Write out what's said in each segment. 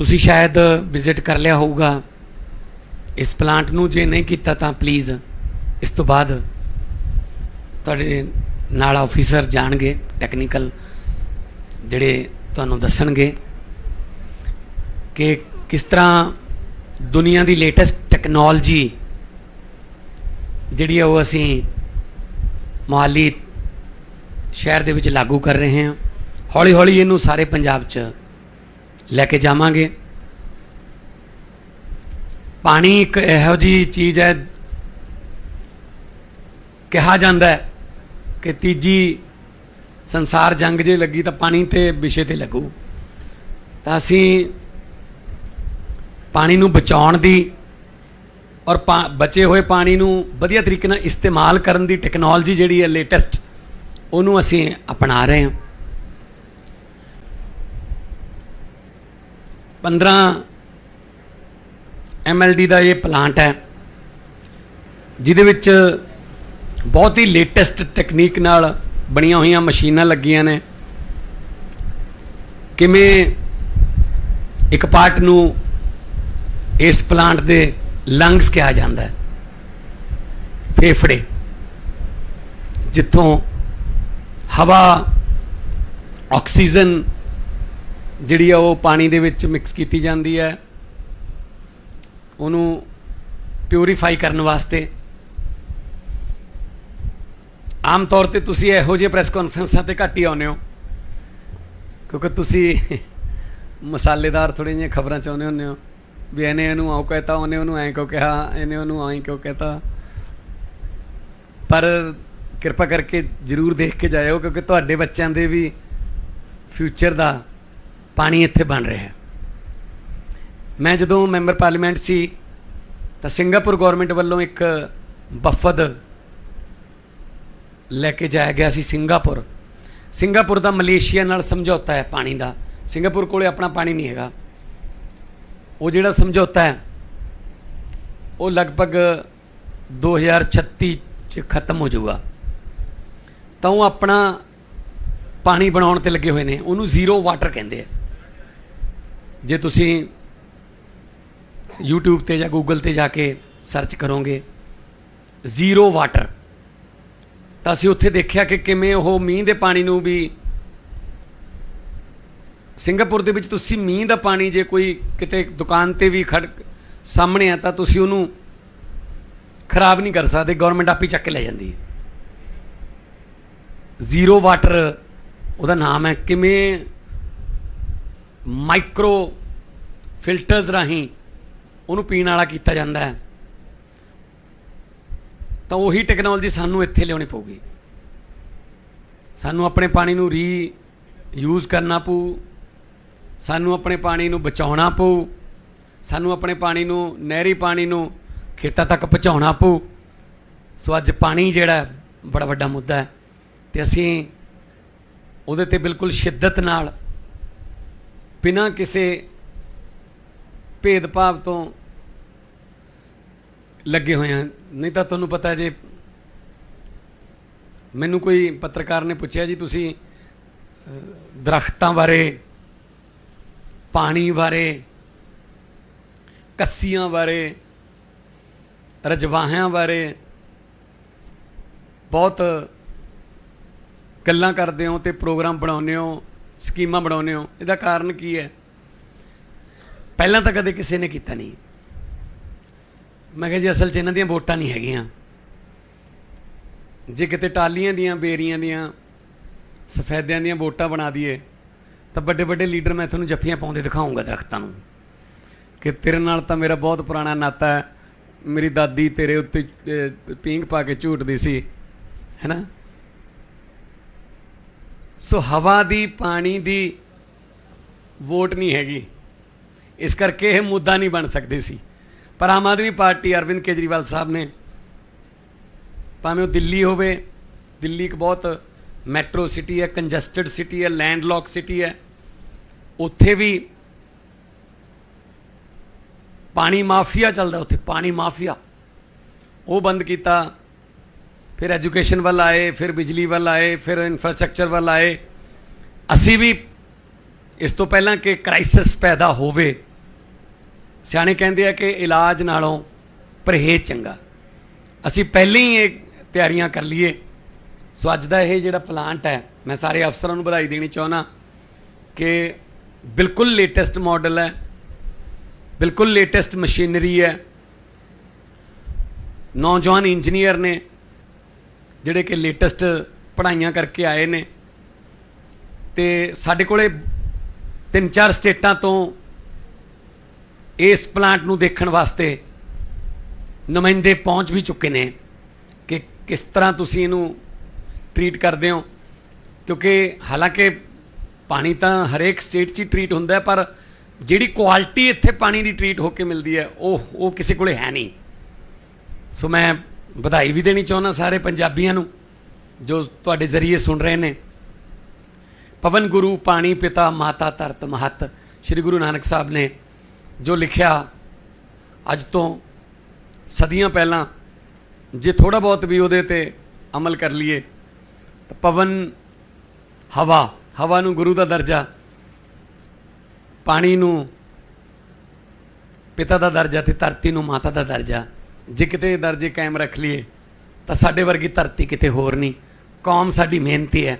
ਤੁਸੀਂ ਸ਼ਾਇਦ ਵਿਜ਼ਿਟ ਕਰ ਲਿਆ ਹੋਊਗਾ। ਇਸ ਪਲਾਂਟ ਨੂੰ ਜੇ ਨਹੀਂ ਕੀਤਾ ਤਾਂ ਪਲੀਜ਼ ਇਸ ਤੋਂ ਬਾਅਦ ਤੁਹਾਡੇ ਨਾਲ ਆਫੀਸਰ ਜਾਣਗੇ ਟੈਕਨੀਕਲ ਜਿਹੜੇ ਤੁਹਾਨੂੰ ਦੱਸਣਗੇ ਕਿ ਕਿਸ ਤਰ੍ਹਾਂ ਦੁਨੀਆ ਦੀ ਲੇਟੈਸਟ ਟੈਕਨੋਲੋਜੀ ਜਿਹੜੀ ਆ ਉਹ ਅਸੀਂ ਮੋਹਾਲੀ ਸ਼ਹਿਰ ਦੇ ਵਿੱਚ ਲਾਗੂ ਕਰ ਰਹੇ ਹਾਂ। ਹੌਲੀ ਹੌਲੀ ਇਹਨੂੰ ਸਾਰੇ ਪੰਜਾਬ 'ਚ ਲੈ ਕੇ ਜਾਵਾਂਗੇ। ਪਾਣੀ ਇੱਕ ਇਹੋ ਜੀ ਚੀਜ਼ ਹੈ, ਕਿਹਾ ਜਾਂਦਾ ਹੈ ਕਿ ਤੀਜੀ ਸੰਸਾਰ ਜੰਗ ਜੇ ਲੱਗੀ ਤਾਂ ਪਾਣੀ ਤੇ ਵਿਸ਼ੇ ਤੇ ਲੱਗੂ। ਤਾਂ ਅਸੀਂ ਪਾਣੀ ਨੂੰ ਬਚਾਉਣ ਦੀ ਔਰ ਪਾ- ਬਚੇ ਹੋਏ ਪਾਣੀ ਨੂੰ ਵਧੀਆ ਤਰੀਕੇ ਨਾਲ ਇਸਤੇਮਾਲ ਕਰਨ ਦੀ ਟੈਕਨੋਲੋਜੀ ਜਿਹੜੀ ਹੈ ਲੇਟੈਸਟ ਉਹਨੂੰ ਅਸੀਂ ਅਪਣਾ ਰਹੇ ਹਾਂ। 15 MLD ਦਾ ਇਹ ਪਲਾਂਟ ਹੈ, ਜਿਹਦੇ ਵਿੱਚ ਬਹੁਤ ਹੀ ਲੇਟੈਸਟ ਟੈਕਨੀਕ ਨਾਲ ਬਣੀਆਂ ਹੋਈਆਂ ਮਸ਼ੀਨਾਂ ਲੱਗੀਆਂ ਨੇ। ਕਿਵੇਂ ਇੱਕ ਪਾਰਟ ਨੂੰ ਇਸ ਪਲਾਂਟ ਦੇ ਲੰਗਸ ਕਿਹਾ ਜਾਂਦਾ ਹੈ? ਫੇਫੜੇ, ਜਿੱਥੋਂ ਹਵਾ ਆਕਸੀਜਨ ਜਿਹੜੀ ਆ ਉਹ ਪਾਣੀ ਦੇ ਵਿੱਚ ਮਿਕਸ ਕੀਤੀ ਜਾਂਦੀ ਹੈ, ਉਹਨੂੰ ਪਿਊਰੀਫਾਈ ਕਰਨ ਵਾਸਤੇ। ਆਮ ਤੌਰ ਤੇ ਤੁਸੀਂ ਇਹੋ ਜਿਹੇ ਪ੍ਰੈਸ ਕਾਨਫਰੰਸਾਂ ਤੇ ਘੱਟ ਹੀ ਆਉਂਦੇ ਹੋ, ਕਿਉਂਕਿ ਤੁਸੀਂ ਮਸਾਲੇਦਾਰ ਥੋੜ੍ਹੀਆਂ ਜਿਹੀਆਂ ਖਬਰਾਂ ਚਾਹੁੰਦੇ ਹੁੰਦੇ ਹੋ, ਵੀ ਇਹਨੇ ਇਹਨੂੰ ਆਉ ਕਹਤਾ, ਉਹਨੇ ਉਹਨੂੰ ਐਂ ਕਿਉਂ ਕਿਹਾ, ਇਹਨੇ ਉਹਨੂੰ ਐਂ ਕਿਉਂ ਕਹਤਾ। ਪਰ ਕਿਰਪਾ ਕਰਕੇ ਜਰੂਰ ਦੇਖ ਕੇ ਜਾਇਓ, ਕਿਉਂਕਿ ਤੁਹਾਡੇ ਬੱਚਿਆਂ ਦੇ ਵੀ ਫਿਊਚਰ ਦਾ ਪਾਣੀ ਇੱਥੇ ਬਣ ਰਿਹਾ ਹੈ। ਮੈਂ ਜਦੋਂ ਮੈਂਬਰ ਪਾਰਲੀਮੈਂਟ ਸੀ, ਤਾਂ ਸਿੰਗਾਪੁਰ ਗਵਰਨਮੈਂਟ ਵੱਲੋਂ ਇੱਕ ਵਫਦ ਲੈ ਕੇ ਜਾਇਆ ਗਿਆ ਸੀ ਸਿੰਗਾਪੁਰ। ਸਿੰਗਾਪੁਰ ਦਾ ਮਲੇਸ਼ੀਆ ਨਾਲ ਸਮਝੌਤਾ ਹੈ ਪਾਣੀ ਦਾ। ਸਿੰਗਾਪੁਰ ਕੋਲੇ ਆਪਣਾ ਪਾਣੀ ਨਹੀਂ ਹੈਗਾ। ਉਹ ਜਿਹੜਾ ਸਮਝੌਤਾ ਹੈ, ਉਹ ਲਗਭਗ 2036 ਚ ਖਤਮ ਹੋ ਜਾਊਗਾ। ਤਾਂ ਉਹ ਆਪਣਾ ਪਾਣੀ ਬਣਾਉਣ ਤੇ ਲੱਗੇ ਹੋਏ ਨੇ। ਉਹਨੂੰ ਜ਼ੀਰੋ ਵਾਟਰ ਕਹਿੰਦੇ ਆ। ਜੇ ਤੁਸੀਂ YouTube ਤੇ ਜਾਂ Google ਤੇ ਜਾ ਕੇ ਸਰਚ ਕਰੋਗੇ ਜ਼ੀਰੋ ਵਾਟਰ ਤਾਂ ਅਸੀਂ ਉੱਥੇ ਦੇਖਿਆ ਕਿ ਕਿਵੇਂ ਉਹ ਮੀਂਹ ਦੇ ਪਾਣੀ ਨੂੰ ਵੀ ਸਿੰਗਾਪੁਰ ਦੇ ਵਿੱਚ ਤੁਸੀਂ ਮੀਂਹ ਦਾ ਪਾਣੀ ਜੇ ਕੋਈ ਕਿਤੇ ਦੁਕਾਨ ਤੇ ਵੀ ਖੜ ਸਾਹਮਣੇ ਆ ਤਾਂ ਤੁਸੀਂ ਉਹਨੂੰ ਖਰਾਬ ਨਹੀਂ ਕਰ ਸਕਦੇ ਗਵਰਨਮੈਂਟ ਆਪੇ ਚੱਕ ਕੇ ਲੈ ਜਾਂਦੀ ਹੈ। ਜ਼ੀਰੋ ਵਾਟਰ ਉਹਦਾ ਨਾਮ ਹੈ ਕਿਵੇਂ ਮਾਈਕਰੋ ਫਿਲਟਰਸ ਰਾਹੀਂ ਉਹਨੂੰ ਪੀਣ ਵਾਲਾ ਕੀਤਾ ਜਾਂਦਾ ਹੈ। ਤਾਂ ਉਹੀ ਟੈਕਨੋਲੋਜੀ ਸਾਨੂੰ ਇੱਥੇ ਲਿਆਉਣੀ ਪਊਗੀ। ਸਾਨੂੰ ਆਪਣੇ ਪਾਣੀ ਨੂੰ ਰੀ ਯੂਜ਼ ਕਰਨਾ ਪਊ। ਸਾਨੂੰ ਆਪਣੇ ਪਾਣੀ ਨੂੰ ਬਚਾਉਣਾ ਪਊ। ਸਾਨੂੰ ਆਪਣੇ ਪਾਣੀ ਨੂੰ, ਨਹਿਰੀ ਪਾਣੀ ਨੂੰ ਖੇਤਾਂ ਤੱਕ ਪਹੁੰਚਾਉਣਾ ਪਊ। ਸੋ ਅੱਜ ਪਾਣੀ ਜਿਹੜਾ ਬੜਾ ਵੱਡਾ ਮੁੱਦਾ ਹੈ। ਤੇ ਅਸੀਂ ਉਹਦੇ ਤੇ ਬਿਲਕੁਲ ਸ਼ਿੱਦਤ ਨਾਲ ਬਿਨਾਂ ਕਿਸੇ ਭੇਦਭਾਵ ਤੋਂ ਲੱਗੇ ਹੋਏ ਹਨ। ਨਹੀਂ ਤਾਂ ਤੁਹਾਨੂੰ ਪਤਾ ਜੇ ਮੈਨੂੰ ਕੋਈ ਪੱਤਰਕਾਰ ਨੇ ਪੁੱਛਿਆ ਜੀ ਤੁਸੀਂ ਅਹ, ਦਰਖਤਾਂ ਬਾਰੇ ਪਾਣੀ ਬਾਰੇ ਕੱਸੀਆਂ ਬਾਰੇ ਰਜਵਾਹਿਆਂ ਬਾਰੇ ਬਹੁਤ ਗੱਲਾਂ ਕਰਦੇ ਹੋ ਤੇ ਪ੍ਰੋਗਰਾਮ ਬਣਾਉਂਦੇ ਹੋ। ਸਕੀਮਾਂ ਬਣਾਉਂਦੇ ਹੋ, ਇਹਦਾ ਕਾਰਨ ਕੀ ਹੈ? ਪਹਿਲਾਂ ਤਾਂ ਕਦੇ ਕਿਸੇ ਨੇ ਕੀਤਾ ਨਹੀਂ। ਮੈਂ ਕਿਹਾ ਜੀ, ਅਸਲ 'ਚ ਇਹਨਾਂ ਦੀਆਂ ਵੋਟਾਂ ਨਹੀਂ ਹੈਗੀਆਂ। ਜੇ ਕਿਤੇ ਟਾਲੀਆਂ ਦੀਆਂ, ਬੇਰੀਆਂ ਦੀਆਂ, ਸਫੈਦਿਆਂ ਦੀਆਂ ਵੋਟਾਂ ਬਣਾ ਦਈਏ, ਤਾਂ ਵੱਡੇ ਵੱਡੇ ਲੀਡਰ ਮੈਂ ਤੁਹਾਨੂੰ ਜੱਫੀਆਂ ਪਾਉਂਦੇ ਦਿਖਾਉਂਗਾ ਦਰਖਤਾਂ ਨੂੰ। ਕਿ ਤੇਰੇ ਨਾਲ ਤਾਂ ਮੇਰਾ ਬਹੁਤ ਪੁਰਾਣਾ ਨਾਤਾ ਹੈ। ਮੇਰੀ ਦਾਦੀ ਤੇਰੇ ਉੱਤੇ ਪੀਂਘ ਪਾ ਕੇ ਝੂਟਦੀ ਸੀ। ਹੈਨਾ ਸੋ ਹਵਾ ਦੀ, ਪਾਣੀ ਦੀ ਵੋਟ ਨਹੀਂ ਹੈਗੀ। ਇਸ ਕਰਕੇ ਇਹ ਮੁੱਦਾ ਨਹੀਂ ਬਣ ਸਕਦੇ ਸੀ। ਪਰ ਆਮ ਆਦਮੀ ਪਾਰਟੀ ਅਰਵਿੰਦ ਕੇਜਰੀਵਾਲ ਸਾਹਿਬ ਨੇ, ਭਾਵੇਂ ਉਹ ਦਿੱਲੀ ਹੋਵੇ, ਦਿੱਲੀ ਇੱਕ ਬਹੁਤ ਮੈਟਰੋ ਸਿਟੀ ਹੈ, ਕੰਜਸਟਡ ਸਿਟੀ ਹੈ, ਲੈਂਡਲੌਕ ਸਿਟੀ ਹੈ, ਉੱਥੇ ਵੀ ਪਾਣੀ ਮਾਫੀਆ ਚੱਲਦਾ, ਉੱਥੇ ਪਾਣੀ ਮਾਫੀਆ। ਉਹ ਬੰਦ ਕੀਤਾ ਫਿਰ ਐਜੂਕੇਸ਼ਨ ਵੱਲ ਆਏ, ਫਿਰ ਬਿਜਲੀ ਵੱਲ ਆਏ, ਫਿਰ ਇਨਫਰਾਸਟ੍ਰਕਚਰ ਵੱਲ ਆਏ। ਅਸੀਂ ਵੀ ਇਸ ਤੋਂ ਪਹਿਲਾਂ ਕਿ ਕ੍ਰਾਈਸਿਸ ਪੈਦਾ ਹੋਵੇ, ਸਿਆਣੇ ਕਹਿੰਦੇ ਆ ਕਿ ਇਲਾਜ ਨਾਲੋਂ ਪਰਹੇਜ਼ ਚੰਗਾ। ਅਸੀਂ ਪਹਿਲਾਂ ਹੀ ਇਹ ਤਿਆਰੀਆਂ ਕਰ ਲਈਏ। ਸੋ ਅੱਜ ਦਾ ਇਹ ਜਿਹੜਾ ਪਲਾਂਟ ਹੈ, ਮੈਂ ਸਾਰੇ ਅਫਸਰਾਂ ਨੂੰ ਵਧਾਈ ਦੇਣੀ ਚਾਹੁੰਦਾ ਕਿ ਬਿਲਕੁਲ ਲੇਟੈਸਟ ਮਾਡਲ ਹੈ, ਬਿਲਕੁਲ ਲੇਟੈਸਟ ਮਸ਼ੀਨਰੀ ਹੈ। ਨੌਜਵਾਨ ਇੰਜੀਨੀਅਰ ਨੇ ਜਿਹੜੇ ਕਿ ਲੇਟੈਸਟ ਪੜ੍ਹਾਈਆਂ ਕਰਕੇ ਆਏ ਨੇ। ਤੇ ਸਾਡੇ ਕੋਲੇ ਤਿੰਨ ਚਾਰ ਸਟੇਟਾਂ ਤੋਂ ਇਸ ਪਲਾਂਟ ਨੂੰ ਦੇਖਣ ਵਾਸਤੇ ਨੁਮਾਇੰਦੇ ਪਹੁੰਚ ਵੀ ਚੁੱਕੇ ਨੇ ਕਿ ਕਿਸ ਤਰ੍ਹਾਂ ਤੁਸੀਂ ਇਹਨੂੰ ਟ੍ਰੀਟ ਕਰਦੇ ਹੋ। ਕਿਉਂਕਿ ਹਾਲਾਂਕਿ ਪਾਣੀ ਤਾਂ ਹਰੇਕ ਸਟੇਟ 'ਚ ਹੀ ਟ੍ਰੀਟ ਹੁੰਦਾ ਹੈ, ਪਰ ਜਿਹੜੀ ਕੁਆਲਿਟੀ ਇੱਥੇ ਪਾਣੀ ਦੀ ਟ੍ਰੀਟ ਹੋ ਕੇ ਮਿਲਦੀ ਹੈ, ਉਹ ਉਹ ਕਿਸੇ ਕੋਲੇ ਹੈ ਨਹੀਂ। ਸੋ ਮੈਂ ਵਧਾਈ ਵੀ ਦੇਣੀ ਚਾਹੁੰਦਾ ਸਾਰੇ ਪੰਜਾਬੀਆਂ ਨੂੰ, ਜੋ ਤੁਹਾਡੇ ਜ਼ਰੀਏ ਸੁਣ ਰਹੇ ਨੇ। ਪਵਨ ਗੁਰੂ, ਪਾਣੀ ਪਿਤਾ, ਮਾਤਾ ਧਰਤ ਮਹਤ, ਸ੍ਰੀ ਗੁਰੂ ਨਾਨਕ ਸਾਹਿਬ ਨੇ ਜੋ ਲਿਖਿਆ, ਅੱਜ ਤੋਂ ਸਦੀਆਂ ਪਹਿਲਾਂ, ਜੇ ਥੋੜਾ ਬਹੁਤ ਵੀ ਉਹਦੇ ਤੇ ਅਮਲ ਕਰ ਲਈਏ, ਤਾਂ ਪਵਨ ਹਵਾ ਹਵਾ ਨੂੰ ਗੁਰੂ ਦਾ ਦਰਜਾ, ਪਾਣੀ ਨੂੰ ਪਿਤਾ ਦਾ ਦਰਜਾ ਤੇ ਧਰਤੀ ਨੂੰ ਮਾਤਾ ਦਾ ਦਰਜਾ ਜੇ ਕਿਤੇ ਦਰਜੇ ਕਾਇਮ ਰੱਖ ਲਈਏ, ਤਾਂ ਸਾਡੇ ਵਰਗੀ ਧਰਤੀ ਕਿਤੇ ਹੋਰ ਨਹੀਂ। ਕੌਮ ਸਾਡੀ ਮਿਹਨਤੀ ਹੈ।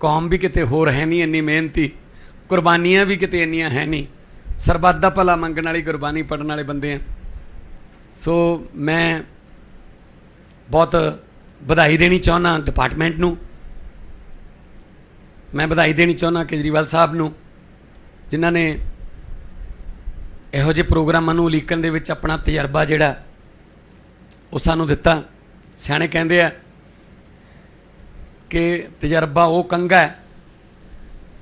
ਕੌਮ ਵੀ ਕਿਤੇ ਹੋਰ ਹੈ ਨਹੀਂ ਇੰਨੀ ਮਿਹਨਤੀ। ਕੁਰਬਾਨੀਆਂ ਵੀ ਕਿਤੇ ਇੰਨੀਆਂ ਹੈ ਨਹੀਂ। ਸਰਬੱਤ ਦਾ ਭਲਾ ਮੰਗਣ ਵਾਲੀ ਕੁਰਬਾਨੀ ਪੜਨ ਵਾਲੇ ਬੰਦੇ ਆ। ਸੋ ਮੈਂ ਬਹੁਤ ਵਧਾਈ ਦੇਣੀ ਚਾਹੁੰਦਾ ਡਿਪਾਰਟਮੈਂਟ ਨੂੰ। ਮੈਂ ਵਧਾਈ ਦੇਣੀ ਚਾਹੁੰਦਾ ਕੇਜਰੀਵਾਲ ਸਾਹਿਬ ਨੂੰ, ਜਿਨ੍ਹਾਂ ਨੇ ਇਹੋ ਜਿਹੇ ਪ੍ਰੋਗਰਾਮਾਂ ਨੂੰ ਉਲੀਕਣ ਦੇ ਵਿੱਚ ਆਪਣਾ ਤਜਰਬਾ ਜਿਹੜਾ ਉਹ ਸਾਨੂੰ ਦਿੱਤਾ। ਸਿਆਣੇ ਕਹਿੰਦੇ ਆ ਕਿ ਤਜਰਬਾ ਉਹ ਕੰਗਾ ਹੈ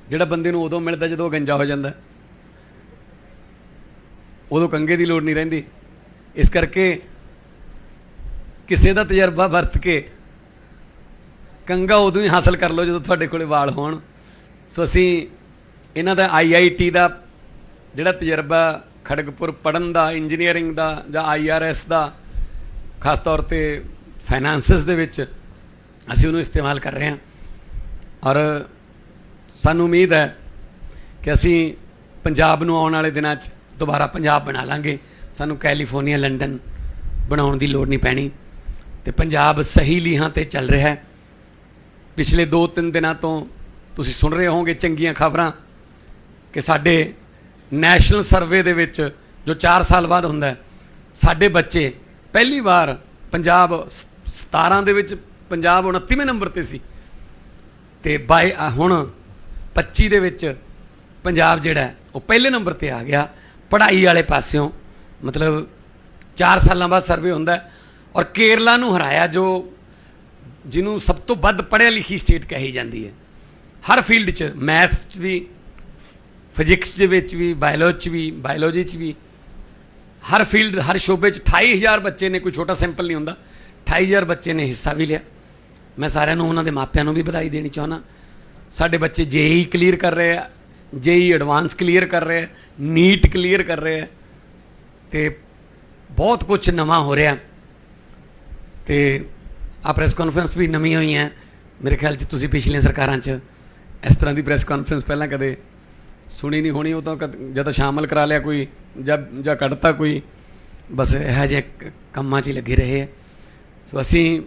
ਜਿਹੜਾ ਬੰਦੇ ਨੂੰ ਉਦੋਂ ਮਿਲਦਾ ਜਦੋਂ ਗੰਜਾ ਹੋ ਜਾਂਦਾ। ਉਦੋਂ ਕੰਗੇ ਦੀ ਲੋੜ ਨਹੀਂ ਰਹਿੰਦੀ। ਇਸ ਕਰਕੇ ਕਿਸੇ ਦਾ ਤਜਰਬਾ ਵਰਤ ਕੇ ਕੰਗਾ ਉਦੋਂ ਹੀ ਹਾਸਲ ਕਰ ਲਓ ਜਦੋਂ ਤੁਹਾਡੇ ਕੋਲੇ ਵਾਲ ਹੋਣ। ਸੋ ਅਸੀਂ ਇਹਨਾਂ ਦਾ ਆਈਆਈਟੀ ਦਾ ਜਿਹੜਾ ਤਜਰਬਾ ਖੜਗਪੁਰ ਪੜਨ ਦਾ ਇੰਜੀਨੀਅਰਿੰਗ ਦਾ ਜਾਂ ਆਈਆਰਐਸ ਦਾ, ਖਾਸ ਤੌਰ ਤੇ ਫਾਈਨਾਂਸਸ ਦੇ ਵਿੱਚ ਅਸੀਂ ਉਹਨੂੰ ਇਸਤੇਮਾਲ ਕਰ ਰਹੇ ਹਾਂ। ਔਰ ਸਾਨੂੰ ਉਮੀਦ ਹੈ ਕਿ ਅਸੀਂ ਪੰਜਾਬ ਨੂੰ ਆਉਣ ਵਾਲੇ ਦਿਨਾਂ 'ਚ ਦੁਬਾਰਾ ਪੰਜਾਬ ਬਣਾ ਲਾਂਗੇ। ਸਾਨੂੰ ਕੈਲੀਫੋਰਨੀਆ, ਲੰਡਨ ਬਣਾਉਣ ਦੀ ਲੋੜ ਨਹੀਂ ਪੈਣੀ ਤੇ ਪੰਜਾਬ ਸਹੀ ਲੀਹਾਂ ਤੇ ਚੱਲ ਰਿਹਾ ਹੈ। ਪਿਛਲੇ 2-3 ਦਿਨਾਂ ਤੋਂ ਤੁਸੀਂ ਸੁਣ ਰਹੇ ਹੋਵੋਗੇ ਚੰਗੀਆਂ ਖਬਰਾਂ ਕਿ ਸਾਡੇ ਨੈਸ਼ਨਲ ਸਰਵੇ ਦੇ ਵਿੱਚ, ਜੋ 4 ਸਾਲ ਬਾਅਦ ਹੁੰਦਾ ਸਾਡੇ ਬੱਚੇ ਪਹਿਲੀ ਵਾਰ ਪੰਜਾਬ 17 ਦੇ ਵਿੱਚ, ਪੰਜਾਬ 29ਵੇਂ ਨੰਬਰ ਤੇ ਸੀ। ਤੇ ਬਾਈ ਹੁਣ 25 ਦੇ ਵਿੱਚ ਪੰਜਾਬ ਜਿਹੜਾ ਉਹ ਪਹਿਲੇ ਨੰਬਰ ਤੇ ਆ ਗਿਆ। ਪੜ੍ਹਾਈ ਵਾਲੇ ਪਾਸਿਓਂ, ਮਤਲਬ 4 ਸਾਲਾਂ ਬਾਅਦ ਸਰਵੇ ਹੁੰਦਾ ਔਰ ਕੇਰਲਾ ਨੂੰ ਹਰਾਇਆ, ਜੋ ਜਿਹਨੂੰ ਸਭ ਤੋਂ ਵੱਧ ਪੜ੍ਹਿਆ ਲਿਖੀ ਸਟੇਟ ਕਹੀ ਜਾਂਦੀ ਹੈ। ਹਰ ਫੀਲਡ 'ਚ, ਮੈਥ 'ਚ ਵੀ ਫਿਜ਼ਿਕਸ ਦੇ ਵਿੱਚ ਵੀ ਬਾਇਓਲੋਜੀ 'ਚ ਵੀ, ਬਾਇਓਲੋਜੀ 'ਚ ਵੀ, ਹਰ ਫੀਲਡ, ਹਰ ਸ਼ੋਬੇ 'ਚ 28000 ਬੱਚੇ ਨੇ, ਕੋਈ ਛੋਟਾ ਸੈਂਪਲ ਨਹੀਂ ਹੁੰਦਾ। 28000 ਬੱਚੇ ਨੇ ਹਿੱਸਾ ਵੀ ਲਿਆ। ਮੈਂ ਸਾਰਿਆਂ ਨੂੰ ਉਹਨਾਂ ਦੇ ਮਾਪਿਆਂ ਨੂੰ ਵੀ ਵਧਾਈ ਦੇਣੀ ਚਾਹੁੰਦਾ। ਸਾਡੇ ਬੱਚੇ ਜੇਈ ਕਲੀਅਰ ਕਰ ਰਹੇ ਆ, ਜੇਈ ਐਡਵਾਂਸ ਕਲੀਅਰ ਕਰ ਰਹੇ ਆ, ਨੀਟ ਕਲੀਅਰ ਕਰ ਰਹੇ ਆ, ਤੇ ਬਹੁਤ ਕੁਝ ਨਵਾਂ ਹੋ ਰਿਹਾ। ਤੇ ਆ ਪ੍ਰੈਸ ਕਾਨਫਰੰਸ ਵੀ ਨਵੀਂ ਹੋਈ ਹੈ। ਮੇਰੇ ਖਿਆਲ 'ਚ ਤੁਸੀਂ ਪਿਛਲੀਆਂ ਸਰਕਾਰਾਂ 'ਚ ਇਸ ਤਰ੍ਹਾਂ ਦੀ ਪ੍ਰੈਸ ਕਾਨਫਰੰਸ ਪਹਿਲਾਂ ਕਦੇ ਸੁਣੀ ਨਹੀਂ ਹੋਣੀ, ਉਹ ਤਾਂ ਕਦ- ਜਦੋਂ ਸ਼ਾਮਲ ਕਰਾ ਲਿਆ ਕੋਈ, ਜਾਂ ਜਾਂ ਕੱਢਤਾ ਕੋਈ। ਬਸ ਇਹੋ ਜਿਹੇ ਕੰਮਾਂ 'ਚ ਹੀ ਲੱਗੇ ਰਹੇ ਹੈ ਸੋ ਅਸੀਂ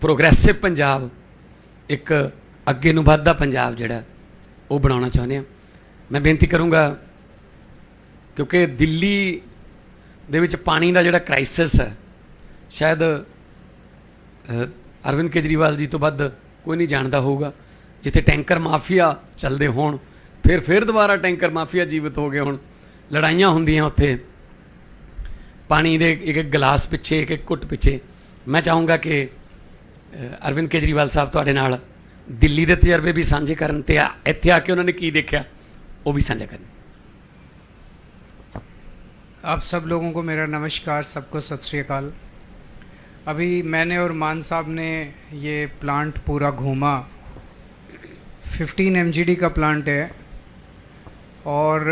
ਪ੍ਰੋਗਰੈਸਿਵ ਪੰਜਾਬ, ਇੱਕ ਅੱਗੇ ਨੂੰ ਵੱਧਦਾ ਪੰਜਾਬ ਜਿਹੜਾ, ਉਹ ਬਣਾਉਣਾ ਚਾਹੁੰਦੇ ਹਾਂ। ਮੈਂ ਬੇਨਤੀ ਕਰੂੰਗਾ, ਕਿਉਂਕਿ ਦਿੱਲੀ ਦੇ ਵਿੱਚ ਪਾਣੀ ਦਾ ਜਿਹੜਾ ਕ੍ਰਾਈਸਿਸ ਹੈ, ਸ਼ਾਇਦ ਅਰਵਿੰਦ ਕੇਜਰੀਵਾਲ ਜੀ ਤੋਂ ਵੱਧ ਕੋਈ ਨਹੀਂ ਜਾਣਦਾ ਹੋਊਗਾ। ਜਿੱਥੇ ਟੈਂਕਰ ਮਾਫੀਆ ਚੱਲਦੇ ਹੋਣ ਫਿਰ ਫਿਰ ਦੁਬਾਰਾ ਟੈਂਕਰ ਮਾਫੀਆ ਜੀਵਤ ਹੋ ਗਏ ਹੁਣ ਲੜਾਈਆਂ ਹੁੰਦੀਆਂ ਉੱਥੇ ਪਾਣੀ ਦੇ ਇੱਕ ਇੱਕ ਗਲਾਸ ਪਿੱਛੇ ਇੱਕ ਇੱਕ ਘੁੱਟ ਪਿੱਛੇ ਮੈਂ ਚਾਹੂੰਗਾ ਕਿ ਅਹ, ਅਰਵਿੰਦ ਕੇਜਰੀਵਾਲ ਸਾਹਿਬ ਤੁਹਾਡੇ ਨਾਲ ਦਿੱਲੀ ਦੇ ਤਜਰਬੇ ਵੀ ਸਾਂਝੇ ਕਰਨ ਤੇ ਆ- ਇੱਥੇ ਆ ਕੇ ਉਹਨਾਂ ਨੇ ਕੀ ਦੇਖਿਆ ਉਹ ਵੀ ਸਾਂਝਾ ਕਰਨ आप सब लोगों को मेरा नमस्कार सबको सत श्री अकाल अभी मैंने और मान साहब ने ये प्लांट पूरा घूमा 15 एम का प्लांट है और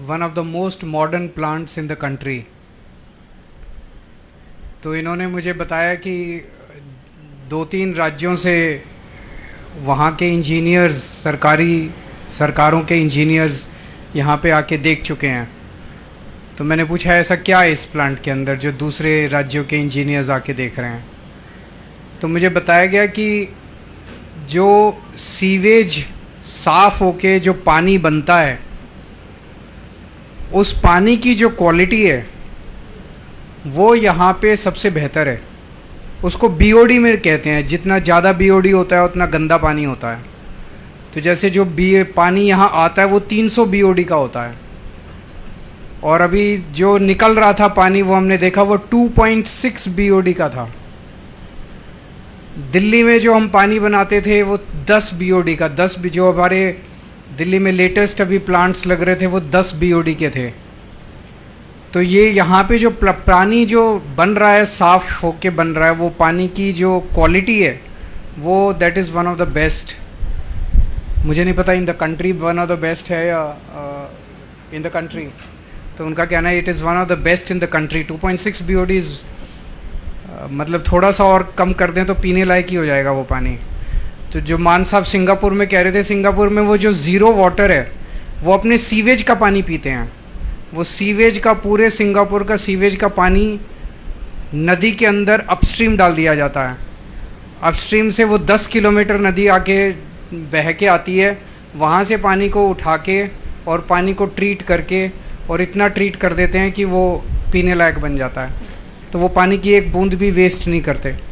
one of the most modern plants in the country तो इन्होंने मुझे बताया कि दो तीन राज्यों से वहाँ के इंजीनियर्स सरकारी, सरकारों के इंजीनियर्स यहाँ पे आके देख चुके हैं। तो मैंने पूछा, ऐसा क्या है इस प्लांट के अंदर जो दूसरे राज्यों के इंजीनियर्स आके देख रहे हैं? तो मुझे बताया गया कि, जो सीवेज साफ़ होके जो पानी बनता है, उस पानी की जो क्वालिटी है, वो यहाँ पे सबसे बेहतर है। उसको बीओडी में कहते हैं, जितना ज़्यादा बीओडी होता है, उतना गंदा पानी होता है। तो जैसे जो बी पानी यहाँ आता है, वो 300 बीओडी का होता है। और अभी जो निकल रहा था पानी, वो हमने देखा, वो 2.6 बीओडी का था। दिल्ली में जो हम पानी बनाते थे, वो 10 बीओडी का 10 भी जो हमारे दिल्ली में लेटेस्ट अभी प्लांट्स लग रहे थे, वो 10 बीओडी के थे। तो ये यहाँ पे जो पानी जो बन रहा है, साफ़ होके बन रहा है, वो पानी की जो क्वालिटी है, वो that is one of the best मुझे नहीं पता in the country one of the best है या इन द कंट्री तो उनका कहना है it is one of the best in the country 2.6 point six B मतलब थोड़ा सा और कम कर दें तो पीने लायक ही हो जाएगा वो पानी। तो जो मान साहब सिंगापुर में कह रहे थे, सिंगापुर में वो जो ज़ीरो वाटर है, वो अपने सीवेज का पानी पीते हैं। वो सीवेज का पूरे सिंगापुर का सीवेज का पानी नदी के अंदर अपस्ट्रीम डाल दिया जाता है। अपस्ट्रीम से वो 10 किलोमीटर नदी आके बह के आती है, वहाँ से पानी को उठा के और पानी को ट्रीट करके और इतना ट्रीट कर देते हैं कि वो पीने लायक बन जाता है। तो वो पानी की एक बूंद भी वेस्ट नहीं करते।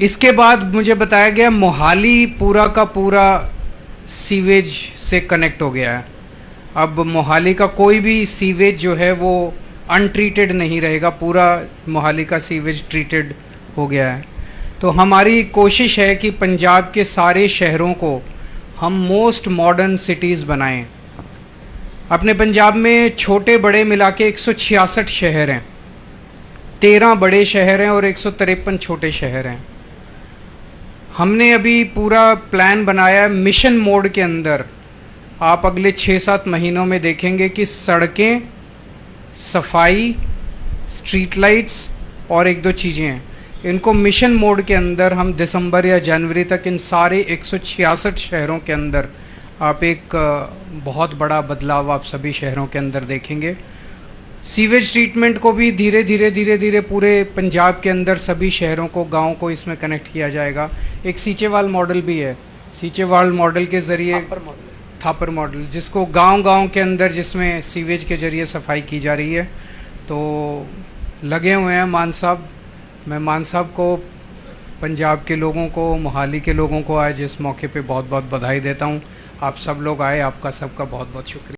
इसके बाद मुझे बताया गया मोहाली पूरा का पूरा सीवेज से कनेक्ट हो गया है। अब मोहाली का कोई भी सीवेज जो है वो अनट्रीटेड नहीं रहेगा। पूरा मोहाली का सीवेज ट्रीटेड हो गया है। तो हमारी कोशिश है कि पंजाब के सारे शहरों को हम मोस्ट मॉडर्न सिटीज़ बनाएँ। अपने पंजाब में छोटे बड़े मिला के एक सौ छियासठ शहर हैं। तेरह बड़े शहर हैं और एक सौ तिरपन छोटे शहर हैं। हमने अभी पूरा प्लान बनाया है मिशन मोड के अंदर। आप अगले छः सात महीनों में देखेंगे कि सड़कें, सफ़ाई स्ट्रीट लाइट्स और एक दो चीज़ें हैं। इनको मिशन मोड के अंदर हम दिसंबर या जनवरी तक इन सारे एक सौ छियासठ शहरों के अंदर आप एक बहुत बड़ा बदलाव आप सभी शहरों के अंदर देखेंगे। सीवेज ट्रीटमेंट को भी धीरे धीरे धीरे धीरे पूरे पंजाब के अंदर सभी शहरों को गाँव को इसमें कनेक्ट किया जाएगा। एक सीचेवाल मॉडल भी है। सीचेवाल मॉडल के ज़रिए थापर मॉडल जिसको गाँव गाँव के अंदर जिसमें सीवेज के ज़रिए सफ़ाई की जा रही है। तो लगे हुए हैं मान साहब। मैं मान साहब को पंजाब के लोगों को मोहाली के लोगों को आज इस मौके पे बहुत बहुत बधाई देता हूँ। आप सब लोग आए आपका सबका बहुत बहुत शुक्रिया।